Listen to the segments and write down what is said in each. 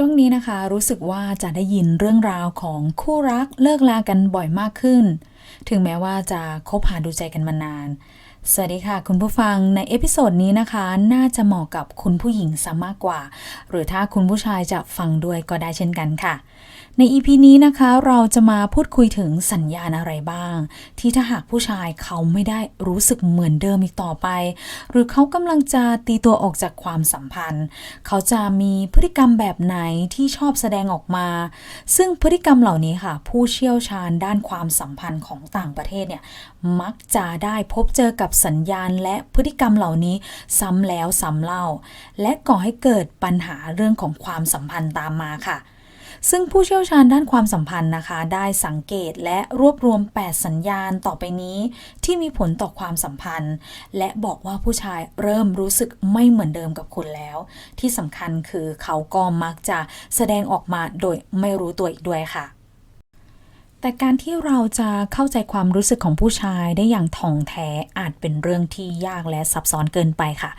ช่วงนี้นะคะรู้สึกว่าจะได้ยินเรื่องราวของคู่รักเลิกลากันบ่อยมากขึ้น ถึงแม้ว่าจะคบหาดูใจกันมานาน สวัสดีค่ะ คุณผู้ฟังในเอพิโซดนี้นะคะ น่าจะเหมาะกับคุณผู้หญิงซะมากกว่า หรือถ้าคุณผู้ชายจะฟังด้วยก็ได้เช่นกันค่ะ ใน EP นี้นะคะเราจะมาพูดคุยถึงสัญญาณอะไรบ้าง ที่ถ้าหากผู้ชายเขาไม่ได้รู้สึกเหมือนเดิมอีกต่อไป หรือเขากำลังจะตีตัวออกจากความสัมพันธ์ เขาจะมีพฤติกรรมแบบไหนที่ชอบแสดงออกมา ซึ่งพฤติกรรมเหล่านี้ค่ะ ผู้เชี่ยวชาญด้านความสัมพันธ์ของต่างประเทศเนี่ยมักจะได้พบเจอกับสัญญาณและพฤติกรรมเหล่านี้ซ้ำแล้วซ้ำเล่า และก่อให้เกิดปัญหาเรื่องของความสัมพันธ์ตามมาค่ะ ซึ่งผู้เชี่ยวชาญด้านความสัมพันธ์นะคะ ได้สังเกตและรวบรวม 8 สัญญาณต่อไปนี้ ที่มีผลต่อความสัมพันธ์ และบอกว่าผู้ชายเริ่มรู้สึกไม่เหมือนเดิมกับคุณแล้ว ที่สำคัญคือเขาก็มักจะแสดงออกมาโดยไม่รู้ตัวอีกด้วยค่ะ แต่การที่เราจะเข้าใจความรู้สึกของผู้ชายได้อย่างถ่องแท้อาจเป็นเรื่องที่ยากและซับซ้อนเกินไปค่ะ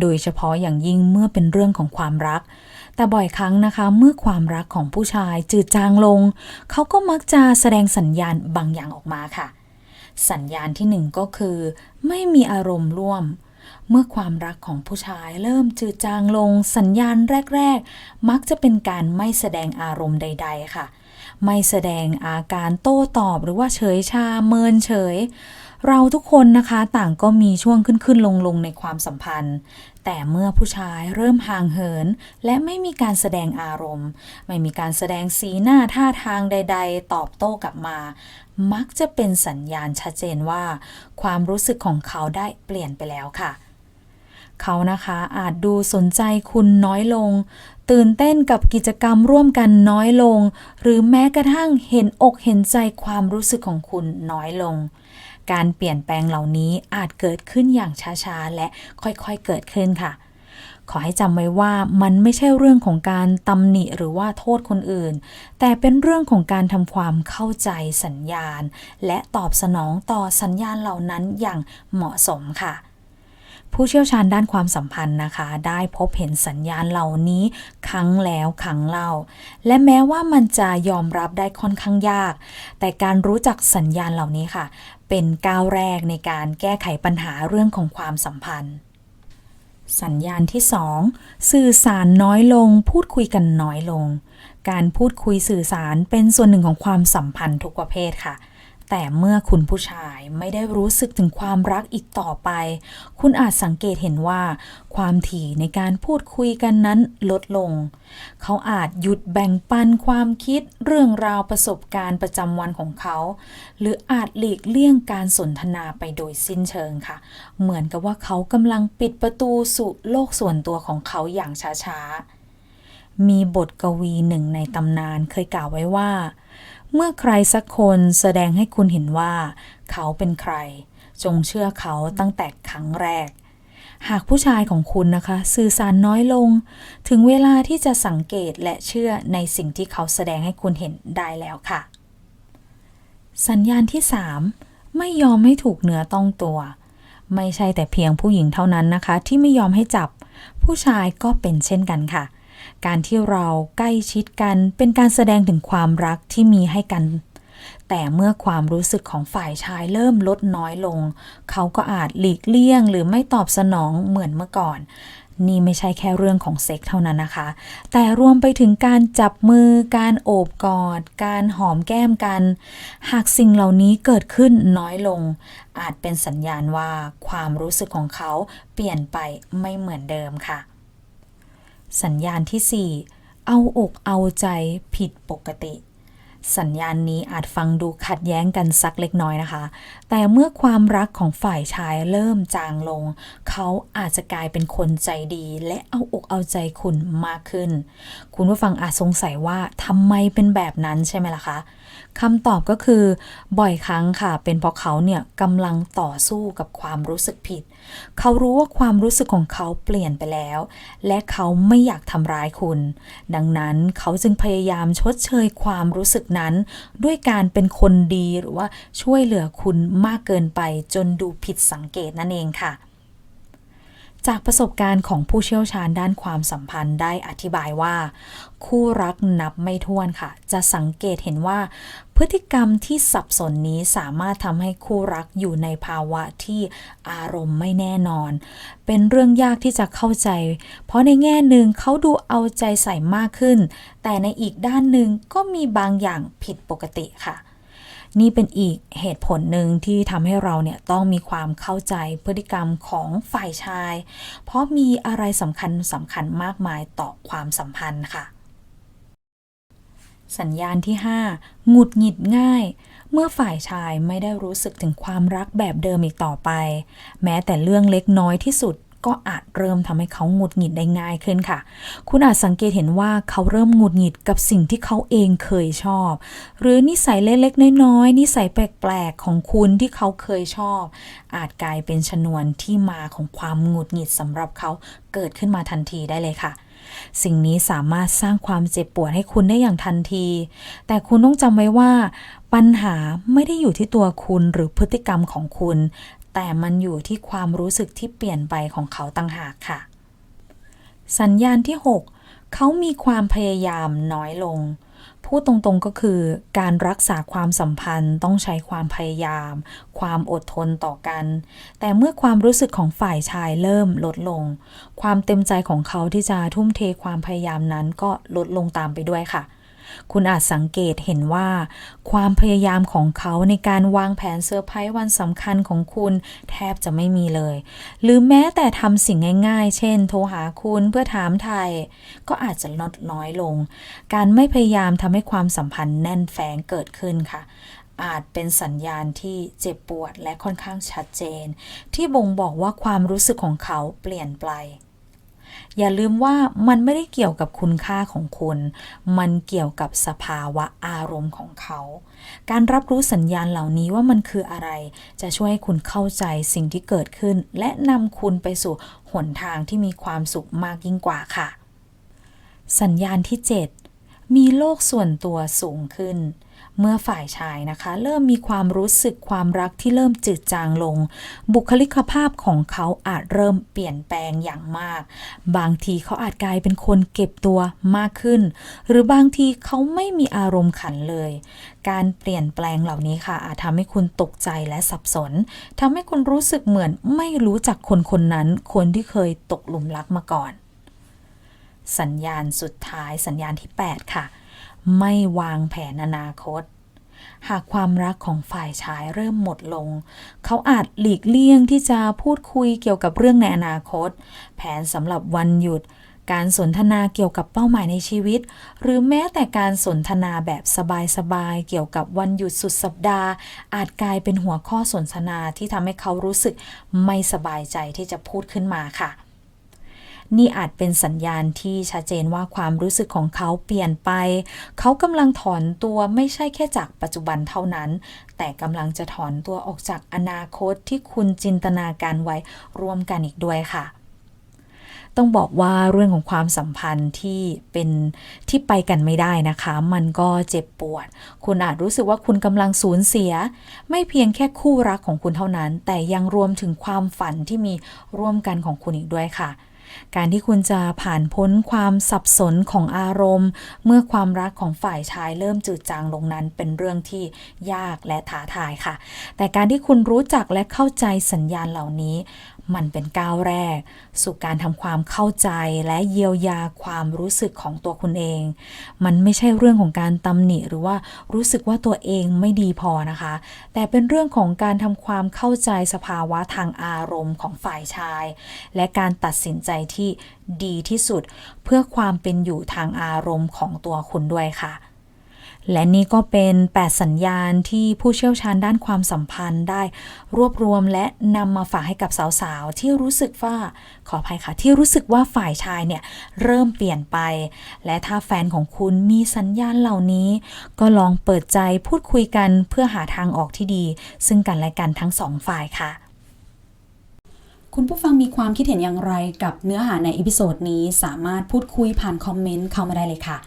โดยเฉพาะอย่างยิ่งเมื่อเป็นเรื่องของความรัก แต่บ่อยครั้งนะคะ เมื่อความรักของผู้ชายจืดจางลง เขาก็มักจะแสดงสัญญาณบางอย่างออกมาค่ะ สัญญาณที่หนึ่งก็คือ ไม่มีอารมณ์ร่วม เมื่อความรักของผู้ชายเริ่มจืดจางลงสัญญาณแรก ๆ มักจะเป็นการไม่แสดงอารมณ์ใด ๆ ค่ะ ไม่แสดงอาการโต้ตอบหรือว่าเฉยชาเมินเฉย เราทุกคนนะคะต่างก็มีช่วงขึ้นขึ้นลงลงในความสัมพันธ์แต่เมื่อผู้ชายเริ่มห่างเหิน และไม่มีการแสดงอารมณ์ ไม่มีการแสดงสีหน้าท่าทางใด ๆ ตอบโต้กลับมา มักจะเป็นสัญญาณชัดเจนว่า ความรู้สึกของเขาได้เปลี่ยนไปแล้วค่ะ เขานะคะอาจดูสนใจคุณน้อยลง ตื่นเต้นกับกิจกรรมร่วมกันน้อยลง หรือแม้กระทั่งเห็นอกเห็นใจความรู้สึกของคุณน้อยลง การเปลี่ยนแปลงเหล่านี้อาจเกิดขึ้นอย่างช้าๆ และค่อยๆเกิดขึ้นค่ะ ขอให้จำไว้ว่ามันไม่ใช่เรื่องของการตำหนิหรือว่าโทษคนอื่น แต่เป็นเรื่องของการทำความเข้าใจสัญญาณ และตอบสนองต่อสัญญาณเหล่านั้นอย่างเหมาะสมค่ะ ผู้เชี่ยวชาญด้านความสัมพันธ์นะคะ ได้พบเห็นสัญญาณเหล่านี้ครั้งแล้วครั้งเล่า และแม้ว่ามันจะยอมรับได้ค่อนข้างยาก แต่การรู้จักสัญญาณเหล่านี้ค่ะ เป็นก้าวแรกในการแก้ไขปัญหาเรื่องของความสัมพันธ์ สัญญาณที่ 2 สื่อสารน้อยลง พูดคุยกันน้อยลง การพูดคุยสื่อสารเป็นส่วนหนึ่งของความสัมพันธ์ทุกประเภทค่ะ แต่เมื่อคุณผู้ชายไม่ได้รู้สึกถึงความรักอีกต่อไป คุณอาจสังเกตเห็นว่า ความถี่ในการพูดคุยกันนั้นลดลง เขาอาจหยุดแบ่งปันความคิดเรื่องราวประสบการณ์ประจำวันของเขา หรืออาจหลีกเลี่ยงการสนทนาไปโดยสิ้นเชิงค่ะ เหมือนกับว่าเขากำลังปิดประตูสู่โลกส่วนตัวของเขาอย่างช้าๆมีบทกวีหนึ่งในตำนานเคยกล่าวไว้ว่า เมื่อใครสักคนแสดงให้คุณเห็นว่า เขาเป็นใคร จงเชื่อเขาตั้งแต่ครั้งแรก หากผู้ชายของคุณนะคะ สื่อสารน้อยลง ถึงเวลาที่จะสังเกตและเชื่อในสิ่งที่เขาแสดงให้คุณเห็นได้แล้วค่ะ สัญญาณที่ 3 ไม่ยอมให้ถูกเนื้อต้องตัว ไม่ใช่แต่เพียงผู้หญิงเท่านั้นนะคะ ที่ไม่ยอมให้จับ ผู้ชายก็เป็นเช่นกันค่ะ การที่เราใกล้ชิดกันเป็นการแสดงถึงความรักที่มีให้กัน แต่เมื่อความรู้สึกของฝ่ายชายเริ่มลดน้อยลง เขาก็อาจหลีกเลี่ยงหรือไม่ตอบสนองเหมือนเมื่อก่อน นี่ไม่ใช่แค่เรื่องของเซ็กเท่านั้นนะคะ แต่รวมไปถึงการจับมือ การโอบกอด การหอมแก้มกัน หากสิ่งเหล่านี้เกิดขึ้นน้อยลง อาจเป็นสัญญาณว่าความรู้สึกของเขาเปลี่ยนไปไม่เหมือนเดิมค่ะ สัญญาณที่ 4 เอาอกเอาใจผิดปกติ สัญญาณนี้อาจฟังดูขัดแย้งกันสักเล็กน้อยนะคะ แต่เมื่อความรักของฝ่ายชายเริ่มจางลง เขาอาจจะกลายเป็นคนใจดี และเอาอกเอาใจคุณมากขึ้น คุณผู้ฟังอาจสงสัยว่าทำไมเป็นแบบนั้นใช่ไหมล่ะคะคำตอบก็คือบ่อยครั้งค่ะ เป็นเพราะเขาเนี่ยกำลังต่อสู้กับความรู้สึกผิด เขารู้ว่าความรู้สึกของเขาเปลี่ยนไปแล้ว และเขาไม่อยากทำร้ายคุณ ดังนั้นเขาจึงพยายามชดเชยความรู้สึกนั้นด้วยการเป็นคนดีหรือว่าช่วยเหลือคุณมากเกินไปจนดูผิดสังเกตนั่นเองค่ะ จากประสบการณ์ของผู้เชี่ยวชาญด้านความสัมพันธ์ได้อธิบายว่า คู่รักนับไม่ถ้วนค่ะ จะสังเกตเห็นว่า พฤติกรรมที่สับสนนี้สามารถทำให้คู่รักอยู่ในภาวะที่อารมณ์ไม่แน่นอน เป็นเรื่องยากที่จะเข้าใจ เพราะในแง่หนึ่งเขาดูเอาใจใส่มากขึ้น แต่ในอีกด้านหนึ่งก็มีบางอย่างผิดปกติค่ะนี่เป็นอีกเหตุผลหนึ่งที่ทำให้เราเนี่ยต้องมีความเข้าใจพฤติกรรมของฝ่ายชาย เพราะมีอะไรสำคัญสำคัญมากมายต่อความสัมพันธ์ค่ะ สัญญาณที่ 5 หงุดหงิดง่าย เมื่อฝ่ายชายไม่ได้รู้สึกถึงความรักแบบเดิมอีกต่อไป แม้แต่เรื่องเล็กน้อยที่สุดก็อาจเริ่มทำให้เขาหงุดหงิดได้ง่ายขึ้นค่ะ คุณอาจสังเกตเห็นว่าเขาเริ่มหงุดหงิดกับสิ่งที่เขาเองเคยชอบ หรือนิสัยเล็กๆน้อยๆนิสัยแปลกๆของคุณที่เขาเคยชอบ อาจกลายเป็นชนวนที่มาของความหงุดหงิดสำหรับเขาเกิดขึ้นมาทันทีได้เลยค่ะ สิ่งนี้สามารถสร้างความเจ็บปวดให้คุณได้อย่างทันที แต่คุณต้องจำไว้ว่า ปัญหาไม่ได้อยู่ที่ตัวคุณหรือพฤติกรรมของคุณ แต่มันอยู่ที่ความรู้สึกที่เปลี่ยนไปของเขาต่างหากค่ะ สัญญาณที่ 6 เขามีความพยายามน้อยลง พูดตรงๆก็คือการรักษาความสัมพันธ์ต้องใช้ความพยายาม ความอดทนต่อกัน แต่เมื่อความรู้สึกของฝ่ายชายเริ่มลดลง ความเต็มใจของเขาที่จะทุ่มเทความพยายามนั้นก็ลดลงตามไปด้วยค่ะ คุณอาจสังเกตเห็นว่า ความพยายามของเขาในการวางแผนเซอร์ไพรส์วันสำคัญของคุณแทบจะไม่มีเลย หรือแม้แต่ทำสิ่งง่าย ๆ เช่น โทรหาคุณเพื่อถามไทย ก็อาจจะลดน้อยลง การไม่พยายามทำให้ความสัมพันธ์แน่นแฟงเกิดขึ้นค่ะอาจเป็นสัญญาณที่เจ็บปวดและค่อนข้างชัดเจน ที่บ่งบอกว่าความรู้สึกของเขาเปลี่ยนไป อย่าลืมว่ามันไม่ได้เกี่ยวกับคุณค่าของคุณ มันเกี่ยวกับสภาวะอารมณ์ของเขา การรับรู้สัญญาณเหล่านี้ว่ามันคืออะไร จะช่วยให้คุณเข้าใจสิ่งที่เกิดขึ้น และนำคุณไปสู่หนทางที่มีความสุขมากยิ่งกว่าค่ะ สัญญาณที่ 7 มีโลกส่วนตัวสูงขึ้น เมื่อฝ่ายชายนะคะ เริ่มมีความรู้สึกความรักที่เริ่มจืดจางลง บุคลิกภาพของเขาอาจเริ่มเปลี่ยนแปลงอย่างมาก บางทีเขาอาจกลายเป็นคนเก็บตัวมากขึ้น หรือบางทีเขาไม่มีอารมณ์ขันเลย การเปลี่ยนแปลงเหล่านี้ค่ะ อาจทำให้คุณตกใจและสับสนทำให้คุณรู้สึกเหมือนไม่รู้จักคนคนนั้น คนที่เคยตกหลุมรักมาก่อน สัญญาณสุดท้ายสัญญาณที่ 8 ค่ะ ไม่วางแผนอนาคต หากความรักของฝ่ายชายเริ่มหมดลง เขาอาจหลีกเลี่ยงที่จะพูดคุยเกี่ยวกับเรื่องในอนาคต แผนสำหรับวันหยุด การสนทนาเกี่ยวกับเป้าหมายในชีวิต หรือแม้แต่การสนทนาแบบสบายๆเกี่ยวกับวันหยุดสุดสัปดาห์ อาจกลายเป็นหัวข้อสนทนาที่ทำให้เขารู้สึกไม่สบายใจที่จะพูดขึ้นมาค่ะ นี่อาจเป็นสัญญาณที่ชัดเจนว่าความรู้สึกของเขาเปลี่ยนไป เขากำลังถอนตัวไม่ใช่แค่จากปัจจุบันเท่านั้น แต่กำลังจะถอนตัวออกจากอนาคตที่คุณจินตนาการไว้ร่วมกันอีกด้วยค่ะต้องบอกว่าเรื่องของความสัมพันธ์ที่เป็นที่ไปกันไม่ได้นะคะ มันก็เจ็บปวด คุณอาจรู้สึกว่าคุณกำลังสูญเสีย ไม่เพียงแค่คู่รักของคุณเท่านั้น แต่ยังรวมถึงความฝันที่มีร่วมกันของคุณอีกด้วยค่ะ การที่คุณจะผ่านพ้นความสับสนของอารมณ์ เมื่อความรักของฝ่ายชายเริ่มจืดจางลงนั้น เป็นเรื่องที่ยากและท้าทายค่ะ แต่การที่คุณรู้จักและเข้าใจสัญญาณเหล่านี้ มันเป็นก้าวแรก สู่การทำความเข้าใจและเยียวยาความรู้สึกของตัวคุณเอง มันไม่ใช่เรื่องของการตำหนิหรือว่ารู้สึกว่าตัวเองไม่ดีพอนะคะ แต่เป็นเรื่องของการทำความเข้าใจสภาวะทางอารมณ์ของฝ่ายชาย และการตัดสินใจที่ดีที่สุด เพื่อความเป็นอยู่ทางอารมณ์ของตัวคุณด้วยค่ะ และนี่ก็เป็น 8 สัญญาณที่ผู้เชี่ยวชาญด้านความสัมพันธ์ได้ รวบรวมและนำมาฝากให้กับสาวๆ ที่รู้สึกว่าขออภัยค่ะ ที่รู้สึกว่าฝ่ายชายเนี่ยเริ่มเปลี่ยนไป และถ้าแฟนของคุณมีสัญญาณเหล่านี้ ก็ลองเปิดใจพูดคุยกันเพื่อหาทางออกที่ดี ซึ่งกันและกันทั้งสองฝ่ายค่ะคุณผู้ฟังมีความคิดเห็นอย่างไรกับเนื้อหาในอีพิโซดนี้ สามารถพูดคุยผ่านคอมเมนต์เข้ามาได้เลยค่ะ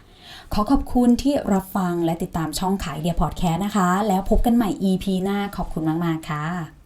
ขอขอบคุณที่รับฟังและติดตามช่องขายเดียพอดแคสต์นะคะ แล้วพบกันใหม่ EP หน้าขอบคุณมาก ๆ ค่ะ